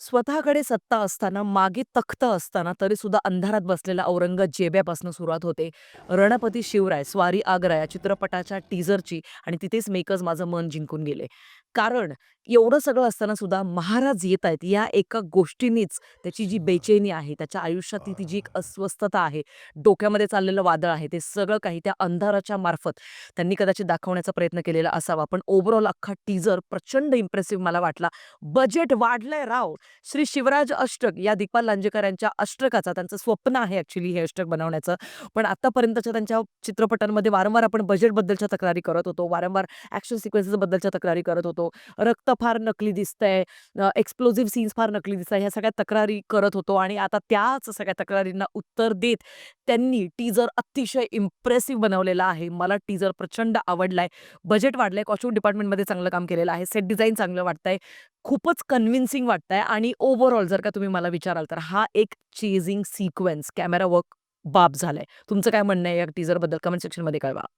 स्वतःकडे सत्ता असताना, मागे तख्त असताना, तरीसुद्धा अंधारात बसलेला औरंगजेबापासून सुरुवात होते. रणपती शिवराय, स्वारी आग्रा या चित्रपटाच्या टीझरची आणि तिथेच मेकर्स माझं मन जिंकून गेले. कारण एवढं सगळं असताना सुद्धा महाराज आहेत या एका गोष्टीनीच त्याची जी बेचैनी आहे, त्याच्या आयुष्यातली ती जी एक अस्वस्थता आहे, डोक्यामध्ये चाललेलं वादळ आहे, ते सगळं काही त्या अंधाराच्या मार्फत त्यांनी कदाचित दाखवण्याचा प्रयत्न केलेला असावा. पण ओव्हरऑल अख्खा टीझर प्रचंड इम्प्रेसिव्ह मला वाटला. बजेट वाढलंय राव. श्री शिवराज अष्टक या दिग्पाल लांजेकर यांच्या अष्टकाचा त्यांचं स्वप्न आहे ऍक्च्युली हे अष्टक बनवण्याचं. पण आतापर्यंतच्या त्यांच्या चित्रपटांमध्ये वारंवार आपण बजेटबद्दलच्या तक्रारी करत होतो. वारंवार ॲक्शन सिक्वेन्सेसबद्दलच्या तक्रारी करत होतो. रक्त फार नकली दिसतंय, एक्सप्लोझिव्ह सीन्स फार नकली दिसताय. ह्या सगळ्या तक्रारी करत होतो आणि आता त्याच सगळ्या तक्रारींना उत्तर देत त्यांनी टीझर अतिशय इम्प्रेसिव्ह बनवलेला आहे. मला टीझर प्रचंड आवडलाय. बजेट वाढलंय, कॉस्ट्युम डिपार्टमेंटमध्ये चांगलं काम केलेलं आहे. सेट डिझाईन चांगलं वाटतंय. खूपच कन्विन्सिंग वाटतंय आणि ओव्हरऑल जर का तुम्ही मला विचाराल तर हा एक चेजिंग सिक्वेन्स कॅमेरा वर्क बाब झालाय. तुमचं काय म्हणणं आहे या टीझरबद्दल? कमेंट सेक्शनमध्ये कळवा.